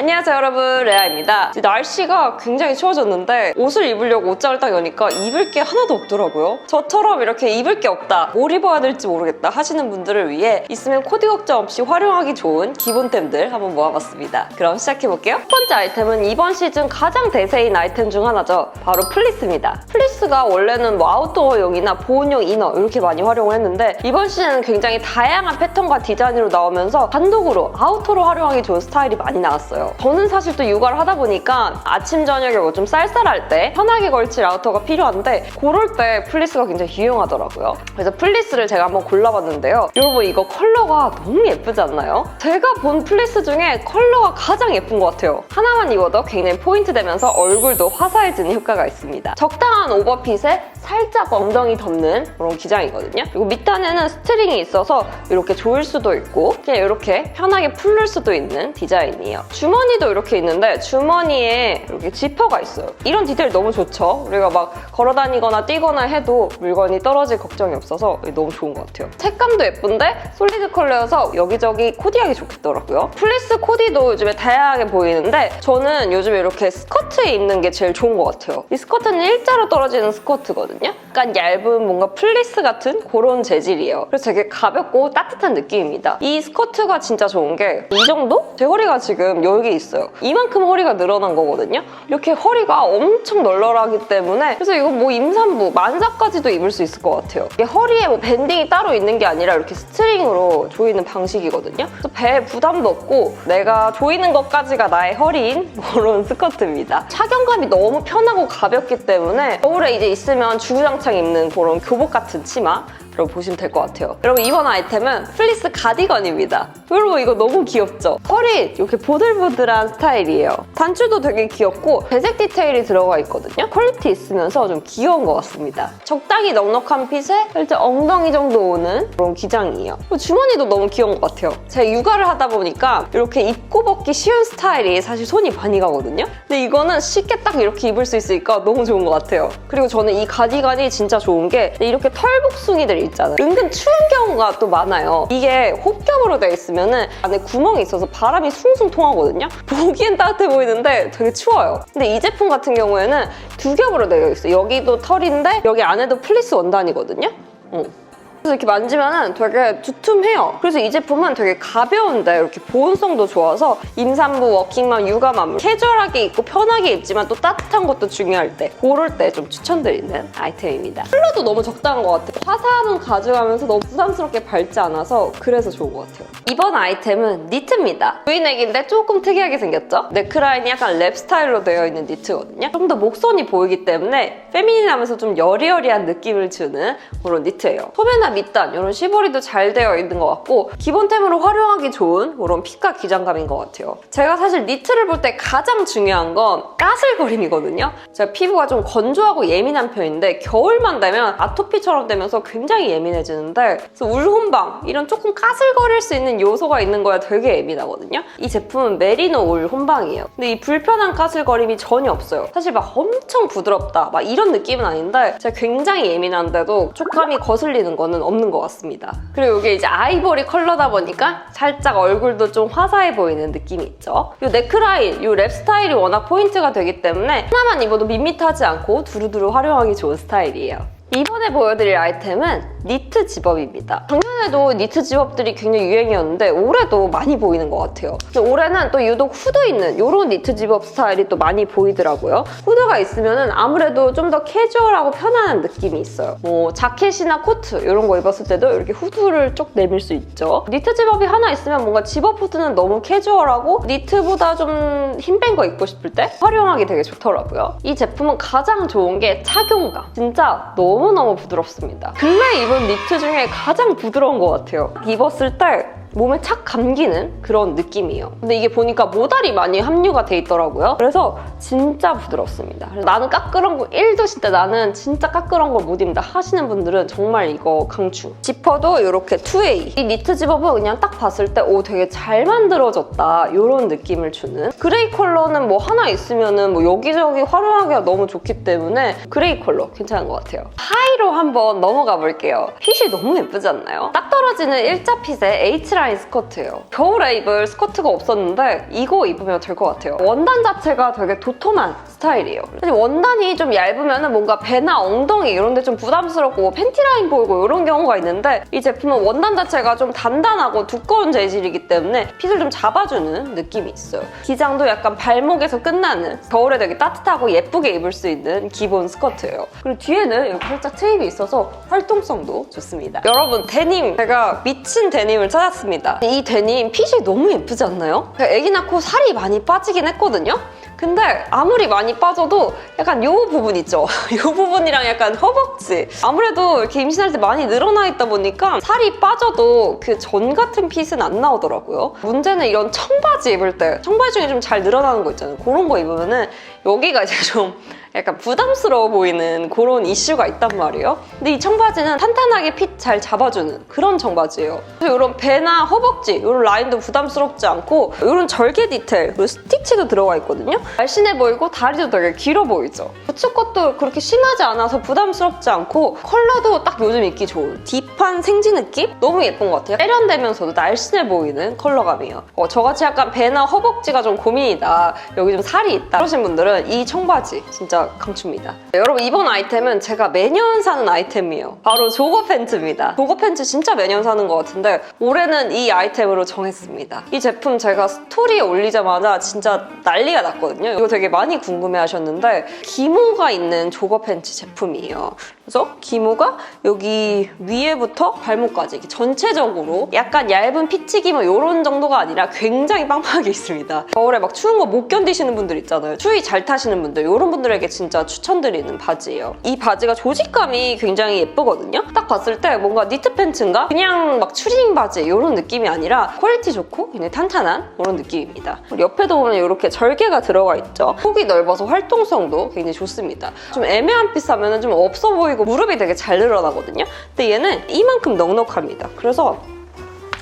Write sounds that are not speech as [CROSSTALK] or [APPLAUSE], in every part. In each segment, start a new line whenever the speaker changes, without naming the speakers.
안녕하세요 여러분. 레아입니다. 날씨가 굉장히 추워졌는데 옷을 입으려고 옷장을 딱 여니까 입을 게 하나도 없더라고요. 저처럼 이렇게 입을 게 없다 뭘 입어야 될지 모르겠다 하시는 분들을 위해 있으면 코디 걱정 없이 활용하기 좋은 기본템들 한번 모아봤습니다. 그럼 시작해볼게요. 첫 번째 아이템은 이번 시즌 가장 대세인 아이템 중 하나죠. 바로 플리스입니다. 플리스가 원래는 뭐 아웃도어용이나 보온용 이너 이렇게 많이 활용을 했는데 이번 시즌은 굉장히 다양한 패턴과 디자인으로 나오면서 단독으로 아우터로 활용하기 좋은 스타일이 많이 나왔어요 저는 사실 또 육아를 하다 보니까 아침 저녁에 뭐 좀 쌀쌀할 때 편하게 걸칠 아우터가 필요한데 그럴 때 플리스가 굉장히 유용하더라고요. 그래서 플리스를 제가 한번 골라봤는데요. 여러분 이거 컬러가 너무 예쁘지 않나요? 제가 본 플리스 중에 컬러가 가장 예쁜 것 같아요. 하나만 입어도 굉장히 포인트 되면서 얼굴도 화사해지는 효과가 있습니다. 적당한 오버핏에 살짝 엉덩이 덮는 그런 기장이거든요. 그리고 밑단에는 스트링이 있어서 이렇게 조일 수도 있고 그냥 이렇게 편하게 풀릴 수도 있는 디자인이에요. 주머니 도 이렇게 있는데 주머니에 이렇게 지퍼가 있어요. 이런 디테일 너무 좋죠. 우리가 막 걸어다니거나 뛰거나 해도 물건이 떨어질 걱정이 없어서 너무 좋은 것 같아요. 색감도 예쁜데 솔리드 컬러여서 여기저기 코디하기 좋겠더라고요. 플리스 코디도 요즘에 다양하게 보이는데 저는 요즘에 이렇게 스커트에 입는 게 제일 좋은 것 같아요. 이 스커트는 일자로 떨어지는 스커트거든요. 약간 얇은 뭔가 플리스 같은 그런 재질이에요. 그래서 되게 가볍고 따뜻한 느낌입니다. 이 스커트가 진짜 좋은 게 이 정도? 제 허리가 지금 여기 있어요. 이만큼 허리가 늘어난 거거든요. 이렇게 허리가 엄청 널널하기 때문에 그래서 이거 뭐 임산부, 만사까지도 입을 수 있을 것 같아요. 이게 허리에 뭐 밴딩이 따로 있는 게 아니라 이렇게 스트링으로 조이는 방식이거든요. 그래서 배에 부담도 없고 내가 조이는 것까지가 나의 허리인 그런 스커트입니다. 착용감이 너무 편하고 가볍기 때문에 겨울에 이제 있으면 주구장창 입는 그런 교복 같은 치마 라고 보시면 될 것 같아요. 여러분 이번 아이템은 플리스 가디건입니다. 여러분 이거 너무 귀엽죠? 털이 이렇게 보들보들한 스타일이에요. 단추도 되게 귀엽고 배색 디테일이 들어가 있거든요. 퀄리티 있으면서 좀 귀여운 것 같습니다. 적당히 넉넉한 핏에 살짝 엉덩이 정도 오는 그런 기장이에요. 주머니도 너무 귀여운 것 같아요. 제가 육아를 하다 보니까 이렇게 입고 벗기 쉬운 스타일이 사실 손이 많이 가거든요. 근데 이거는 쉽게 딱 이렇게 입을 수 있으니까 너무 좋은 것 같아요. 그리고 저는 이 가디건이 진짜 좋은 게 이렇게 털 복숭이들 있잖아요. 은근 추운 경우가 또 많아요. 이게 홉겹으로 되어 있으면 안에 구멍이 있어서 바람이 숭숭 통하거든요. [LAUGHS] 보기엔 따뜻해 보이는데 되게 추워요. 근데 이 제품 같은 경우에는 두 겹으로 되어 있어요. 여기도 털인데 여기 안에도 플리스 원단이거든요. 어. 그래서 이렇게 만지면은 되게 두툼해요. 그래서 이 제품은 되게 가벼운데 이렇게 보온성도 좋아서 임산부, 워킹맘, 육아맘 캐주얼하게 입고 편하게 입지만 또 따뜻한 것도 중요할 때 그럴 때 좀 추천드리는 아이템입니다. 컬러도 너무 적당한 것 같아요. 화사함은 가져가면서 너무 부담스럽게 밟지 않아서 그래서 좋은 것 같아요. 이번 아이템은 니트입니다. 브이넥인데 조금 특이하게 생겼죠? 네크라인이 약간 랩 스타일로 되어 있는 니트거든요. 좀 더 목선이 보이기 때문에 페미닌하면서 좀 여리여리한 느낌을 주는 그런 니트예요. 소매나 밑단 이런 시보리도 잘 되어 있는 것 같고 기본템으로 활용하기 좋은 그런 핏과 기장감인 것 같아요. 제가 사실 니트를 볼 때 가장 중요한 건 까슬거림이거든요. 제가 피부가 좀 건조하고 예민한 편인데 겨울만 되면 아토피처럼 되면서 굉장히 예민해지는데 그래서 울혼방 이런 조금 까슬거릴 수 있는 요소가 있는 거에 되게 예민하거든요. 이 제품은 메리노 울 혼방이에요. 근데 이 불편한 까슬거림이 전혀 없어요. 사실 막 엄청 부드럽다 막 이런 느낌은 아닌데 제가 굉장히 예민한데도 촉감이 거슬리는 거는 없는 것 같습니다. 그리고 이게 이제 아이보리 컬러다 보니까 살짝 얼굴도 좀 화사해 보이는 느낌이 있죠. 이 넥라인, 이 랩 스타일이 워낙 포인트가 되기 때문에 하나만 입어도 밋밋하지 않고 두루두루 활용하기 좋은 스타일이에요. 이번에 보여드릴 아이템은 니트 집업입니다. 작년에도 니트 집업들이 굉장히 유행이었는데 올해도 많이 보이는 것 같아요. 올해는 또 유독 후드 있는 이런 니트 집업 스타일이 또 많이 보이더라고요. 후드가 있으면 아무래도 좀 더 캐주얼하고 편안한 느낌이 있어요. 뭐 자켓이나 코트 이런 거 입었을 때도 이렇게 후드를 쭉 내밀 수 있죠. 니트 집업이 하나 있으면 뭔가 집업 후드는 너무 캐주얼하고 니트보다 좀 힘뺀 거 입고 싶을 때 활용하기 되게 좋더라고요. 이 제품은 가장 좋은 게 착용감. 진짜 너무 너무 부드럽습니다. 근래 입은 니트 중에 가장 부드러운 것 같아요. 입었을 때 몸에 착 감기는 그런 느낌이에요. 근데 이게 보니까 모달이 많이 함유가 돼 있더라고요. 그래서 진짜 부드럽습니다. 나는 까끌한 거 1도 진짜 나는 진짜 까끌한 걸 못 입는다 하시는 분들은 정말 이거 강추. 지퍼도 이렇게 2A. 이 니트 집업은 그냥 딱 봤을 때 오 되게 잘 만들어졌다 이런 느낌을 주는 그레이 컬러는 뭐 하나 있으면은 뭐 여기저기 활용하기가 너무 좋기 때문에 그레이 컬러 괜찮은 것 같아요. 하이로 한번 넘어가 볼게요. 핏이 너무 예쁘지 않나요? 딱 떨어지는 일자 핏에 H라 인 라인 스커트예요. 겨울에 입을 스커트가 없었는데 이거 입으면 될 것 같아요. 원단 자체가 되게 도톰한 스타일이에요. 사실 원단이 좀 얇으면 뭔가 배나 엉덩이 이런 데 좀 부담스럽고 뭐 팬티 라인 보이고 이런 경우가 있는데 이 제품은 원단 자체가 좀 단단하고 두꺼운 재질이기 때문에 핏을 좀 잡아주는 느낌이 있어요. 기장도 약간 발목에서 끝나는 겨울에 되게 따뜻하고 예쁘게 입을 수 있는 기본 스커트예요. 그리고 뒤에는 이렇게 살짝 트입이 있어서 활동성도 좋습니다. 여러분 데님 제가 미친 데님을 찾았습니다. 이 데님 핏이 너무 예쁘지 않나요? 제가 애기 낳고 살이 많이 빠지긴 했거든요. 근데 아무리 많이 빠져도 약간 요 부분 있죠? [LAUGHS] 요 부분이랑 약간 허벅지. 아무래도 이렇게 임신할 때 많이 늘어나 있다 보니까 살이 빠져도 그 전 같은 핏은 안 나오더라고요. 문제는 이런 청바지 입을 때 청바지 중에 좀 잘 늘어나는 거 있잖아요. 그런 거 입으면은 여기가 이제 좀 약간 부담스러워 보이는 그런 이슈가 있단 말이에요. 근데 이 청바지는 탄탄하게 핏 잘 잡아주는 그런 청바지예요. 그래서 이런 배나 허벅지 이런 라인도 부담스럽지 않고 이런 절개 디테일 그리고 스티치도 들어가 있거든요. 날씬해 보이고 다리도 되게 길어 보이죠. 부츠 것도 그렇게 심하지 않아서 부담스럽지 않고 컬러도 딱 요즘 입기 좋은 딥한 생지 느낌? 너무 예쁜 것 같아요. 세련되면서도 날씬해 보이는 컬러감이에요. 어, 저같이 약간 배나 허벅지가 좀 고민이다. 여기 좀 살이 있다. 그러신 분들은 이 청바지 진짜 강추입니다. 네, 여러분 이번 아이템은 제가 매년 사는 아이템이에요. 바로 조거 팬츠입니다. 조거 팬츠 진짜 매년 사는 것 같은데 올해는 이 아이템으로 정했습니다. 이 제품 제가 스토리에 올리자마자 진짜 난리가 났거든요. 이거 되게 많이 궁금해 하셨는데 기모가 있는 조거 팬츠 제품이에요. 그래서 기모가 여기 위에부터 발목까지 전체적으로 약간 얇은 피치기 뭐 이런 정도가 아니라 굉장히 빵빵하게 있습니다. 겨울에 막 추운 거 못 견디시는 분들 있잖아요. 추위 잘 타시는 분들 이런 분들에게 진짜 추천드리는 바지예요. 이 바지가 조직감이 굉장히 예쁘거든요. 딱 봤을 때 뭔가 니트 팬츠인가? 그냥 막 추리닝 바지 이런 느낌이 아니라 퀄리티 좋고 굉장히 탄탄한 그런 느낌입니다. 옆에도 보면 이렇게 절개가 들어가 있죠. 폭이 넓어서 활동성도 굉장히 좋습니다. 좀 애매한 핏 사면 좀 없어 보이고 무릎이 되게 잘 늘어나거든요. 근데 얘는 이만큼 넉넉합니다. 그래서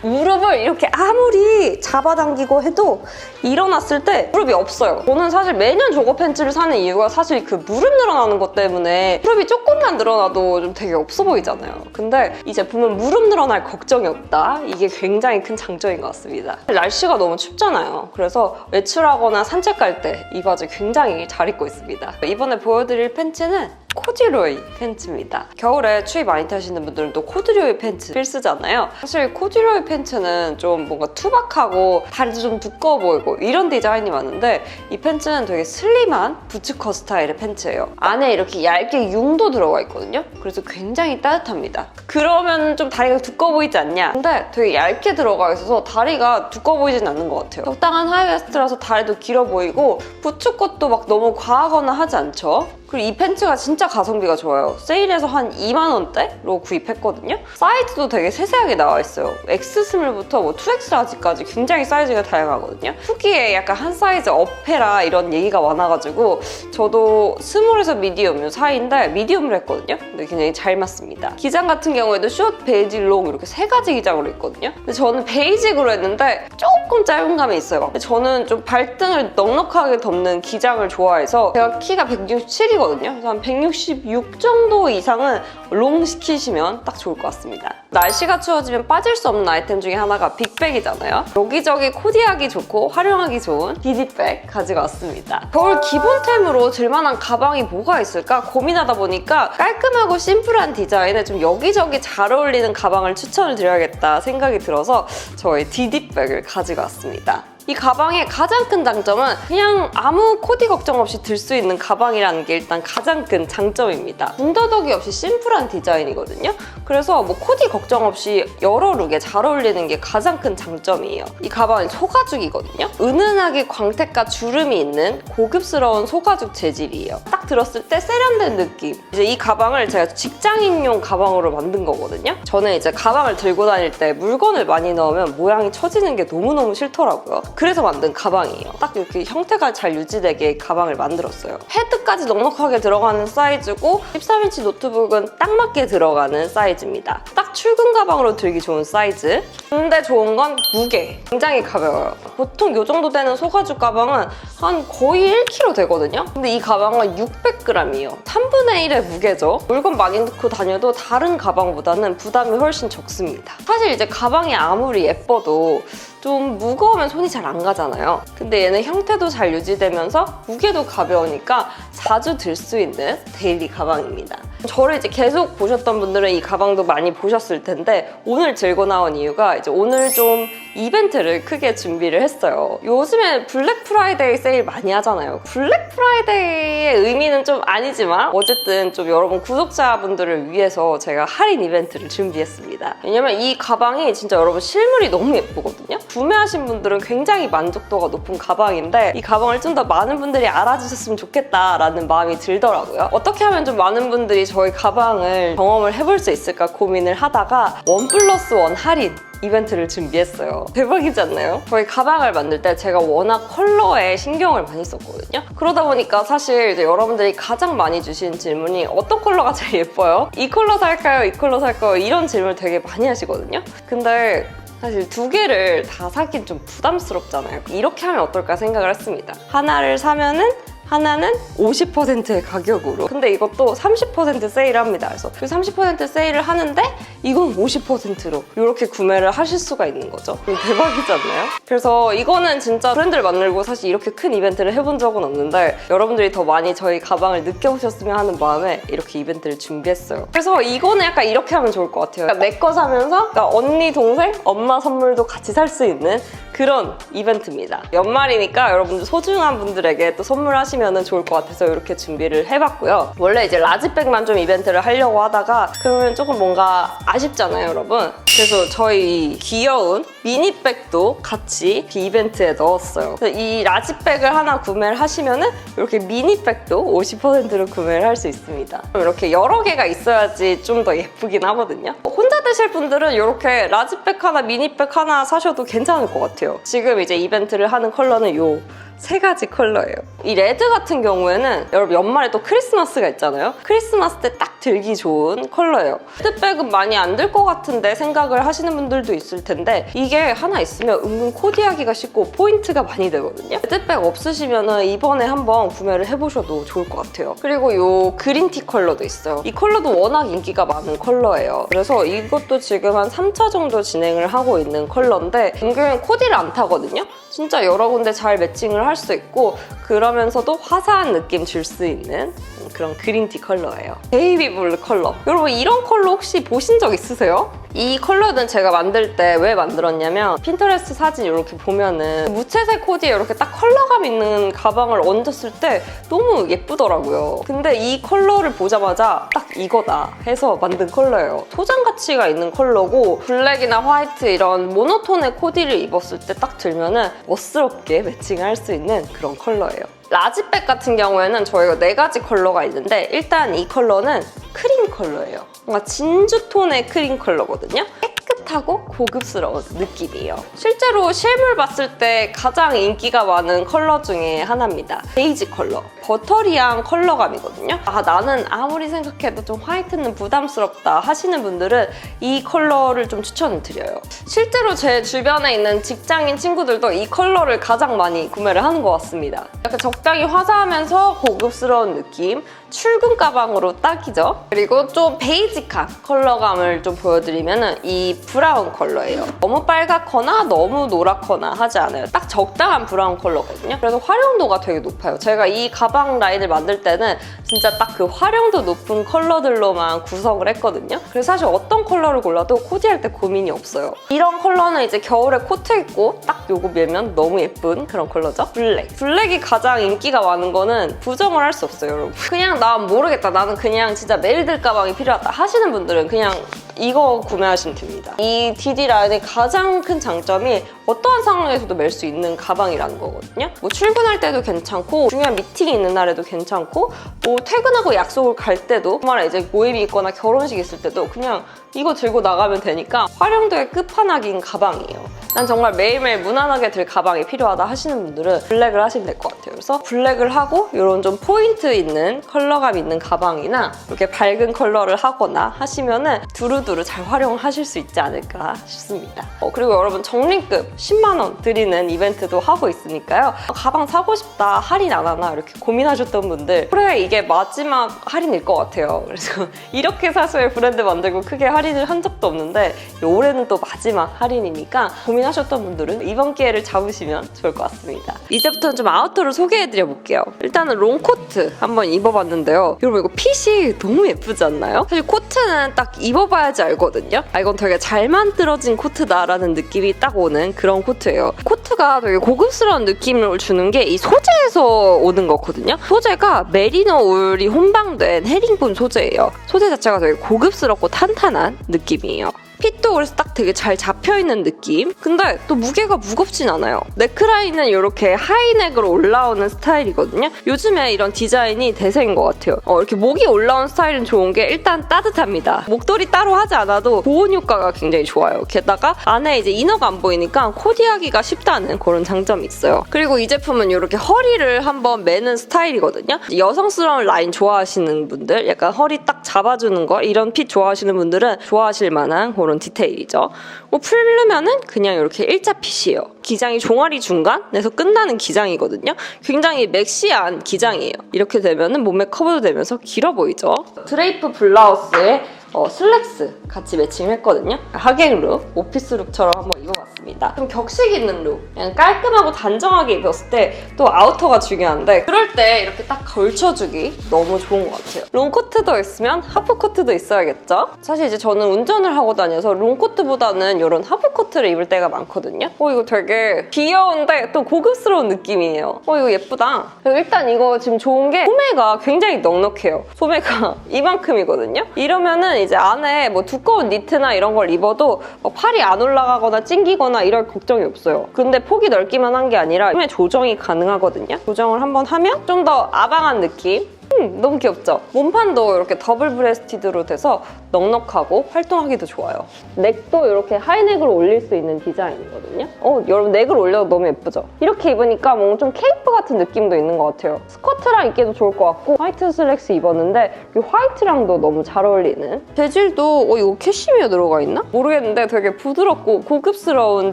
무릎을 이렇게 아무리 잡아당기고 해도 일어났을 때 무릎이 없어요. 저는 사실 매년 조거 팬츠를 사는 이유가 사실 그 무릎 늘어나는 것 때문에 무릎이 조금만 늘어나도 좀 되게 없어 보이잖아요. 근데 이 제품은 무릎 늘어날 걱정이 없다. 이게 굉장히 큰 장점인 것 같습니다. 날씨가 너무 춥잖아요. 그래서 외출하거나 산책 갈 때 이 바지 굉장히 잘 입고 있습니다. 이번에 보여드릴 팬츠는 코듀로이 팬츠입니다. 겨울에 추위 많이 타시는 분들은 또 코듀로이 팬츠 필수잖아요. 사실 코듀로이 팬츠는 좀 뭔가 투박하고 다리도 좀 두꺼워 보이고 이런 디자인이 많은데 이 팬츠는 되게 슬림한 부츠컷 스타일의 팬츠예요. 안에 이렇게 얇게 융도 들어가 있거든요. 그래서 굉장히 따뜻합니다. 그러면 좀 다리가 두꺼워 보이지 않냐? 근데 되게 얇게 들어가 있어서 다리가 두꺼워 보이진 않는 것 같아요. 적당한 하이웨스트라서 다리도 길어 보이고 부츠컷도 막 너무 과하거나 하지 않죠. 그리고 이 팬츠가 진짜 가성비가 좋아요. 세일에서 한 2만 원대로 구입했거든요. 사이즈도 되게 세세하게 나와 있어요. X 스몰부터 뭐 2X 라지까지 굉장히 사이즈가 다양하거든요. 후기에 약간 한 사이즈 업해라 이런 얘기가 많아가지고 저도 스몰에서 미디엄 사이인데 미디엄을 했거든요. 근데 굉장히 잘 맞습니다. 기장 같은 경우에도 숏, 베이지, 롱 이렇게 세 가지 기장으로 있거든요. 근데 저는 베이직으로 했는데 조금 짧은 감이 있어요. 근데 저는 좀 발등을 넉넉하게 덮는 기장을 좋아해서 제가 키가 167이 거든요. 그래서 한 166 정도 이상은 롱 시키시면 딱 좋을 것 같습니다. 날씨가 추워지면 빠질 수 없는 아이템 중에 하나가 빅백이잖아요. 여기저기 코디하기 좋고 활용하기 좋은 디디백 가지고 왔습니다. 겨울 기본템으로 들만한 가방이 뭐가 있을까 고민하다 보니까 깔끔하고 심플한 디자인에 좀 여기저기 잘 어울리는 가방을 추천을 드려야겠다 생각이 들어서 저의 디디백을 가지고 왔습니다. 이 가방의 가장 큰 장점은 그냥 아무 코디 걱정 없이 들 수 있는 가방이라는 게 일단 가장 큰 장점입니다. 군더더기 없이 심플한 디자인이거든요. 그래서 뭐 코디 걱정 없이 여러 룩에 잘 어울리는 게 가장 큰 장점이에요. 이 가방은 소가죽이거든요. 은은하게 광택과 주름이 있는 고급스러운 소가죽 재질이에요. 딱 들었을 때 세련된 느낌. 이제 이 가방을 제가 직장인용 가방으로 만든 거거든요. 저는 이제 가방을 들고 다닐 때 물건을 많이 넣으면 모양이 처지는 게 너무너무 싫더라고요. 그래서 만든 가방이에요. 딱 이렇게 형태가 잘 유지되게 가방을 만들었어요. 헤드까지 넉넉하게 들어가는 사이즈고 13인치 노트북은 딱 맞게 들어가는 사이즈입니다. 딱 출근 가방으로 들기 좋은 사이즈. 근데 좋은 건 무게. 굉장히 가벼워요. 보통 이 정도 되는 소가죽 가방은 한 거의 1kg 되거든요. 근데 이 가방은 600g이에요. 3분의 1의 무게죠. 물건 많이 넣고 다녀도 다른 가방보다는 부담이 훨씬 적습니다. 사실 이제 가방이 아무리 예뻐도 좀 무거우면 손이 잘 안 가잖아요. 근데 얘는 형태도 잘 유지되면서 무게도 가벼우니까 자주 들 수 있는 데일리 가방입니다. 저를 이제 계속 보셨던 분들은 이 가방도 많이 보셨을 텐데 오늘 들고 나온 이유가 이제 오늘 좀 이벤트를 크게 준비를 했어요. 요즘에 블랙 프라이데이 세일 많이 하잖아요. 블랙 프라이데이의 의미는 좀 아니지만 어쨌든 좀 여러분 구독자분들을 위해서 제가 할인 이벤트를 준비했습니다. 왜냐면 이 가방이 진짜 여러분 실물이 너무 예쁘거든요. 구매하신 분들은 굉장히 만족도가 높은 가방인데 이 가방을 좀 더 많은 분들이 알아주셨으면 좋겠다라는 마음이 들더라고요. 어떻게 하면 좀 많은 분들이 저희 가방을 경험을 해볼 수 있을까 고민을 하다가 원 플러스 원 할인 이벤트를 준비했어요. [LAUGHS] 대박이지 않나요? 저희 가방을 만들 때 제가 워낙 컬러에 신경을 많이 썼거든요. 그러다 보니까 사실 이제 여러분들이 가장 많이 주신 질문이 어떤 컬러가 제일 예뻐요? 이 컬러 살까요? 이 컬러 살까요? 이런 질문을 되게 많이 하시거든요. 근데 사실 두 개를 다 사긴 좀 부담스럽잖아요. 이렇게 하면 어떨까 생각을 했습니다. 하나를 사면은 하나는 50%의 가격으로. 근데 이것도 30% 세일합니다. 그래서 그 30% 세일을 하는데 이건 50%로 이렇게 구매를 하실 수가 있는 거죠. 대박이지 않나요? 그래서 이거는 진짜 브랜드를 만들고 사실 이렇게 큰 이벤트를 해본 적은 없는데 여러분들이 더 많이 저희 가방을 느껴보셨으면 하는 마음에 이렇게 이벤트를 준비했어요. 그래서 이거는 약간 이렇게 하면 좋을 것 같아요. 내거 사면서 그러니까 언니, 동생, 엄마 선물도 같이 살 수 있는 그런 이벤트입니다. 연말이니까 여러분들 소중한 분들에게 또 선물하시면 좋을 것 같아서 이렇게 준비를 해봤고요. 원래 이제 라지백만 좀 이벤트를 하려고 하다가 그러면 조금 뭔가 아쉽잖아요, 여러분. 그래서 저희 귀여운 미니백도 같이 이벤트에 넣었어요. 이 라지백을 하나 구매를 하시면 은 이렇게 미니백도 50%로 구매를 할 수 있습니다. 이렇게 여러 개가 있어야지 좀 더 예쁘긴 하거든요. 혼자 드실 분들은 이렇게 라지백 하나, 미니백 하나 사셔도 괜찮을 것 같아요. 지금 이제 이벤트를 하는 컬러는 요 세 가지 컬러예요. 이 레드 같은 경우에는 여러분 연말에 또 크리스마스가 있잖아요. 크리스마스 때 딱 들기 좋은 컬러예요. 레드백은 많이 안 들 것 같은데 생각을 하시는 분들도 있을 텐데 이게 하나 있으면 은근 코디하기가 쉽고 포인트가 많이 되거든요. 레드백 없으시면 이번에 한번 구매를 해보셔도 좋을 것 같아요. 그리고 이 그린티 컬러도 있어요. 이 컬러도 워낙 인기가 많은 컬러예요. 그래서 이것도 지금 한 3차 정도 진행을 하고 있는 컬러인데 은근 코디를 안 타거든요. 진짜 여러 군데 잘 매칭을 할 수 있고 그러면서도 화사한 느낌 줄 수 있는 그런 그린티 컬러예요. 베이비 블루 컬러. 여러분 이런 컬러 혹시 보신 적 있으세요? 이 컬러는 제가 만들 때 왜 만들었냐면 핀터레스트 사진 이렇게 보면은 무채색 코디에 이렇게 딱 컬러감 있는 가방을 얹었을 때 너무 예쁘더라고요. 근데 이 컬러를 보자마자 딱 이거다 해서 만든 컬러예요. 소장 가치가 있는 컬러고 블랙이나 화이트 이런 모노톤의 코디를 입었을 때 딱 들면은 멋스럽게 매칭할 수 있는 그런 컬러예요. 라지백 같은 경우에는 저희가 네 가지 컬러가 있는데 일단 이 컬러는 크림 컬러예요. 뭔가 진주 톤의 크림 컬러거든요. 깨끗하고 고급스러운 느낌이에요. 실제로 실물 봤을 때 가장 인기가 많은 컬러 중에 하나입니다. 베이지 컬러. 버터리한 컬러감이거든요. 아, 나는 아무리 생각해도 좀 화이트는 부담스럽다 하시는 분들은 이 컬러를 좀 추천을 드려요. 실제로 제 주변에 있는 직장인 친구들도 이 컬러를 가장 많이 구매를 하는 것 같습니다. 약간 적당히 화사하면서 고급스러운 느낌. 출근 가방으로 딱이죠. 그리고 좀 베이직한 컬러감을 좀 보여드리면 이 브라운 컬러예요. 너무 빨갛거나 너무 노랗거나 하지 않아요. 딱 적당한 브라운 컬러거든요. 그래서 활용도가 되게 높아요. 제가 이 가방 라인을 만들 때는 진짜 딱 그 활용도 높은 컬러들로만 구성을 했거든요. 그래서 사실 어떤 컬러를 골라도 코디할 때 고민이 없어요. 이런 컬러는 이제 겨울에 코트 입고 딱 요거 매면 너무 예쁜 그런 컬러죠. 블랙. 블랙이 가장 인기가 많은 거는 부정을 할 수 없어요, 여러분. 그냥 난 모르겠다. 나는 그냥 진짜 매일 들 가방이 필요하다 하시는 분들은 그냥 이거 구매하시면 됩니다. 이 DD 라인의 가장 큰 장점이 어떠한 상황에서도 멜 수 있는 가방이라는 거거든요. 뭐 출근할 때도 괜찮고 중요한 미팅이 있는 날에도 괜찮고 뭐 퇴근하고 약속을 갈 때도 정말 이제 모임이 있거나 결혼식 있을 때도 그냥 이거 들고 나가면 되니까 활용도의 끝판왕인 가방이에요. 난 정말 매일매일 무난하게 들 가방이 필요하다 하시는 분들은 블랙을 하시면 될 것 같아요. 그래서 블랙을 하고 이런 좀 포인트 있는 컬러감 있는 가방이나 이렇게 밝은 컬러를 하거나 하시면은 두루두 루잘 활용하실 수 있지 않을까 싶습니다. 어, 그리고 여러분 적립금 10만 원 드리는 이벤트도 하고 있으니까요. 어, 가방 사고 싶다 할인 안 하나 이렇게 고민하셨던 분들 올해 이게 마지막 할인일 것 같아요. [LAUGHS] 그래서 이렇게 사소의 브랜드 만들고 크게 할인을 한 적도 없는데 올해는 또 마지막 할인이니까 고민하셨던 분들은 이번 기회를 잡으시면 좋을 것 같습니다. 이제부터는 좀 아우터를 소개해드려 볼게요. 일단은 롱코트 한번 입어봤는데요. 여러분 이거 핏이 너무 예쁘지 않나요? 사실 코트는 딱 입어봐야지 알거든요. 아 이건 되게 잘 만들어진 코트다라는 느낌이 딱 오는 그런 코트예요. 코트가 되게 고급스러운 느낌을 주는 게 이 소재에서 오는 거거든요. 소재가 메리노 울이 혼방된 헤링본 소재예요. 소재 자체가 되게 고급스럽고 탄탄한 느낌이에요. 핏도 그래서 딱 되게 잘 잡혀있는 느낌? 근데 또 무게가 무겁진 않아요. 넥라인은 이렇게 하이넥으로 올라오는 스타일이거든요. 요즘에 이런 디자인이 대세인 것 같아요. 어, 이렇게 목이 올라온 스타일은 좋은 게 일단 따뜻합니다. 목도리 따로 하지 않아도 보온 효과가 굉장히 좋아요. 게다가 안에 이제 이너가 안 보이니까 코디하기가 쉽다는 그런 장점이 있어요. 그리고 이 제품은 이렇게 허리를 한번 매는 스타일이거든요. 여성스러운 라인 좋아하시는 분들, 약간 허리 딱 잡아주는 거 이런 핏 좋아하시는 분들은 좋아하실 만한 그런 디테일이죠. 뭐 풀르면은 그냥 이렇게 일자 핏이에요. 기장이 종아리 중간에서 끝나는 기장이거든요. 굉장히 맥시한 기장이에요. 이렇게 되면은 몸매 커버도 되면서 길어 보이죠. 드레이프 블라우스에 어, 슬랙스 같이 매칭했거든요. 하객 룩, 오피스 룩처럼 한번 입어봤습 니다. 좀 격식 있는 룩, 그냥 깔끔하고 단정하게 입었을 때 또 아우터가 중요한데 그럴 때 이렇게 딱 걸쳐주기 너무 좋은 것 같아요. 롱코트도 있으면 하프코트도 있어야겠죠? 사실 이제 저는 운전을 하고 다녀서 롱코트보다는 이런 하프코트를 입을 때가 많거든요. 어 이거 되게 귀여운데 또 고급스러운 느낌이에요. 어 이거 예쁘다. 일단 이거 지금 좋은 게 소매가 굉장히 넉넉해요. 소매가 [LAUGHS] 이만큼이거든요. 이러면은 이제 안에 뭐 두꺼운 니트나 이런 걸 입어도 막 팔이 안 올라가거나 찡기거나 이럴 걱정이 없어요. 근데 폭이 넓기만 한 게 아니라 소매 조정이 가능하거든요. 조정을 한번 하면 좀 더 아방한 느낌 음, 너무 귀엽죠? 몸판도 이렇게 더블 브레스티드로 돼서 넉넉하고 활동하기도 좋아요. 넥도 이렇게 하이넥으로 올릴 수 있는 디자인이거든요. 어, 여러분 넥을 올려도 너무 예쁘죠? 이렇게 입으니까 뭔가 좀 케이프 같은 느낌도 있는 것 같아요. 스커트랑 입기도 좋을 것 같고 화이트 슬랙스 입었는데 이 화이트랑도 너무 잘 어울리는 재질도 어, 이거 캐시미어 들어가 있나? 모르겠는데 되게 부드럽고 고급스러운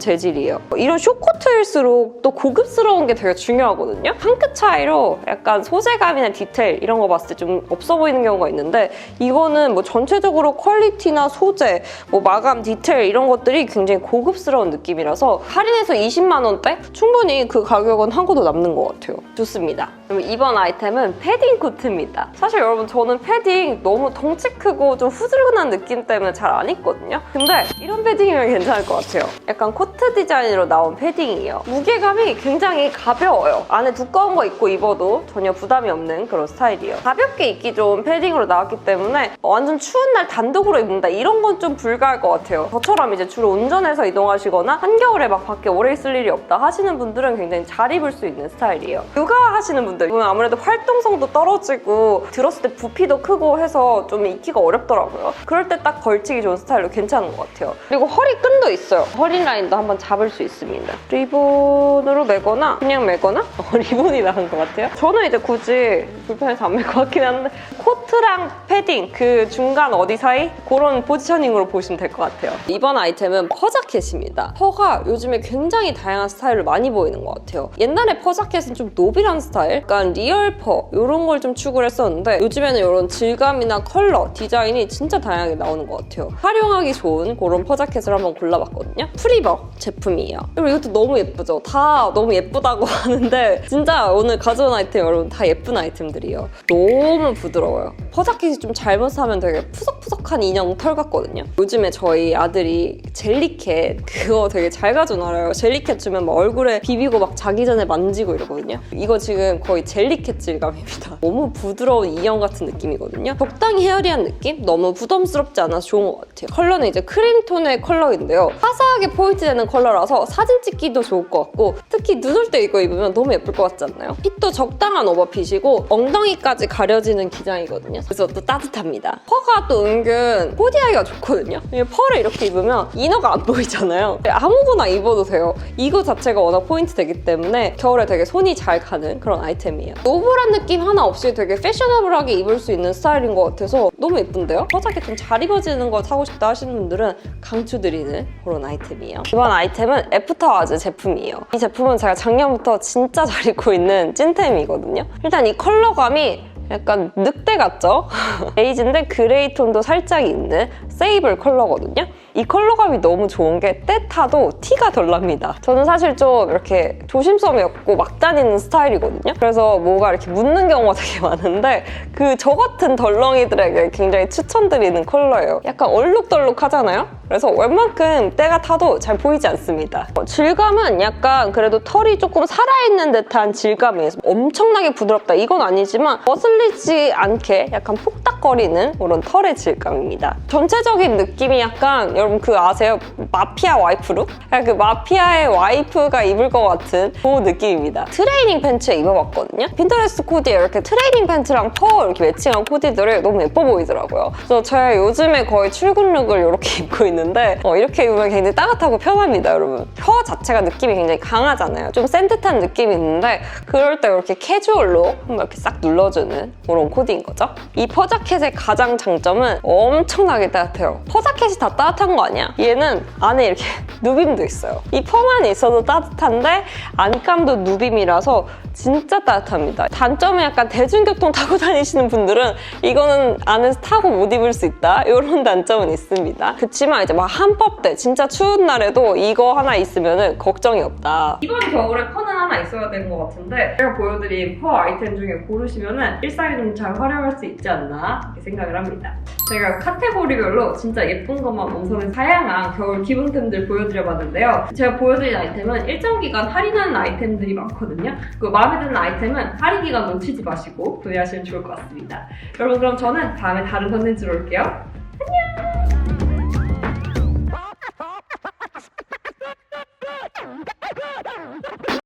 재질이에요. 이런 쇼코트일수록 또 고급스러운 게 되게 중요하거든요. 한 끗 차이로 약간 소재감이나 디테일 이런 거 봤을 때 좀 없어 보이는 경우가 있는데 이거는 뭐 전체적으로 퀄리티나 소재, 뭐 마감 디테일 이런 것들이 굉장히 고급스러운 느낌이라서 할인해서 20만 원대? 충분히 그 가격은 하고도 남는 것 같아요. 좋습니다. 그럼 이번 아이템은 패딩 코트입니다. 사실 여러분 저는 패딩 너무 덩치 크고 좀 후줄근한 느낌 때문에 잘 안 입거든요. 근데 이런 패딩이면 괜찮을 것 같아요. 약간 코트 디자인으로 나온 패딩이에요. 무게감이 굉장히 가벼워요. 안에 두꺼운 거 입고 입어도 전혀 부담이 없는 그런 스타일이에요. 가볍게 입기 좋은 패딩으로 나왔기 때문에 완전 추운 날 단독으로 입는다 이런 건 좀 불가할 것 같아요. 저처럼 이제 주로 운전해서 이동하시거나 한겨울에 막 밖에 오래 있을 일이 없다 하시는 분들은 굉장히 잘 입을 수 있는 스타일이에요. 육아 하시는 분들 보면 아무래도 활동성도 떨어지고 들었을 때 부피도 크고 해서 좀 입기가 어렵더라고요. 그럴 때 딱 걸치기 좋은 스타일로 괜찮은 것 같아요. 그리고 허리끈도 있어요. 허리 라인도 한번 잡을 수 있습니다. 리본으로 매거나 그냥 매거나 [LAUGHS] 어, 리본이 나은 것 같아요. 저는 이제 굳이 불편해서 안 맬 것 같긴 한데 코트랑 패딩 그 중간 어디 사이 그런 포지셔닝으로 보시면 될 것 같아요. 이번 아이템은 퍼자켓입니다. 퍼가 요즘에 굉장히 다양한 스타일을 많이 보이는 것 같아요. 옛날에 퍼자켓은 좀 노빌한 스타일, 약간 리얼 퍼 이런 걸 좀 추구를 했었는데 요즘에는 이런 질감이나 컬러, 디자인이 진짜 다양하게 나오는 것 같아요. 활용하기 좋은 그런 퍼자켓을 한번 골라봤거든요. 프리버 제품이에요. 그리고 이것도 너무 예쁘죠? 다 너무 예쁘다고 [LAUGHS] 하는데 진짜 오늘 가져온 아이템 여러분 다 예쁜 아이템들이에요. 너무 부드러워요. 퍼자켓이 좀 잘못 사면 되게 푸석푸석한 인형 털 같거든요. 요즘에 저희 아들이 젤리캣 그거 되게 잘 가져놔요. 젤리캣 주면 막 얼굴에 비비고 막 자기 전에 만지고 이러거든요. 이거 지금 거의 젤리캣 질감입니다. [LAUGHS] 너무 부드러운 인형 같은 느낌이거든요. 적당히 헤어리한 느낌? 너무 부담스럽지 않아서 좋은 것 같아요. 컬러는 이제 크림톤의 컬러인데요. 화사하게 포인트되는 컬러라서 사진 찍기도 좋을 것 같고 특히 눈 올 때 이거 입으면 너무 예쁠 것 같지 않나요? 핏도 적당한 오버핏이고 엉덩이까지 가려지는 기장이거든요. 그래서 또 따 뜻합니다. 펄가 또 은근 코디하기가 좋거든요. 이 펄을 이렇게 입으면 이너가 안 보이잖아요. 아무거나 입어도 돼요. 이거 자체가 워낙 포인트 되기 때문에 겨울에 되게 손이 잘 가는 그런 아이템이에요. 오버한 느낌 하나 없이 되게 패셔너블하게 입을 수 있는 스타일인 것 같아서 너무 예쁜데요? 화자켓 좀잘 입어지는 걸 사고 싶다 하시는 분들은 강추드리는 그런 아이템이에요. 이번 아이템은 애프터와즈 제품이에요. 이 제품은 제가 작년부터 진짜 잘 입고 있는 찐템이거든요. 일단 이 컬러감이 약간 늑대 같죠? [LAUGHS] 베이지인데 그레이 톤도 살짝 있는 세이블 컬러거든요. 이 컬러감이 너무 좋은 게 때 타도 티가 덜 납니다. 저는 사실 좀 이렇게 조심성이 없고 막 다니는 스타일이거든요. 그래서 뭐가 이렇게 묻는 경우가 [LAUGHS] 되게 많은데 그 저 같은 덜렁이들에게 굉장히 추천드리는 컬러예요. 약간 얼룩덜룩 하잖아요? 그래서 웬만큼 때가 타도 잘 보이지 않습니다. 어, 질감은 약간 그래도 털이 조금 살아있는 듯한 질감이에요. 엄청나게 부드럽다 이건 아니지만 거슬리지 않게 약간 폭닥거리는 그런 털의 질감입니다. 전체 적인 느낌이 약간 여러분 그 아세요? 마피아 와이프룩? 약간 그 마피아의 와이프가 입을 것 같은 그 느낌입니다. 트레이닝 팬츠에 입어봤거든요. 핀터레스트 코디에 이렇게 트레이닝 팬츠랑 펄 이렇게 매칭한 코디들이 너무 예뻐 보이더라고요. 그래서 제가 요즘에 거의 출근 룩을 이렇게 [LAUGHS] 입고 있는데 어, 이렇게 입으면 굉장히 따뜻하고 편합니다, 여러분. 혀 자체가 느낌이 굉장히 강하잖아요. 좀 센 듯한 느낌이 있는데 그럴 때 이렇게 캐주얼로 한번 이렇게 싹 눌러주는 그런 코디인 거죠. 이 퍼 자켓의 가장 장점은 엄청나게 따뜻 해요. 퍼자켓이 다 따뜻한 거 아니야? 얘는 안에 이렇게 [LAUGHS] 누빔도 있어요. 이 펄만 있어도 따뜻한데 안감도 누빔이라서 진짜 따뜻합니다. 단점은 약간 대중교통 타고 [LAUGHS] 다니시는 분들은 이거는 안에서 타고 못 입을 수 있다 이런 단점은 있습니다. 그렇지만 이제 막 한법 때 진짜 추운 날에도 이거 하나 있으면 걱정이 없다. 이번 겨울에 펄은 하나 있어야 되는 것 같은데 제가 보여드린 펄 아이템 중에 고르시면 일상에 좀 잘 활용할 수 있지 않나 생각을 합니다. 제가 카테고리별로 진짜 예쁜 것만 엄선해 다양한 겨울 기분템들 보여드려봤는데요. 제가 보여드린 아이템은 일정 기간 할인하는 아이템들이 많거든요. 그 마음에 드는 아이템은 할인 기간 놓치지 마시고 구매하시면 좋을 것 같습니다. 여러분 그럼 저는 다음에 다른 컨텐츠로 올게요. 안녕!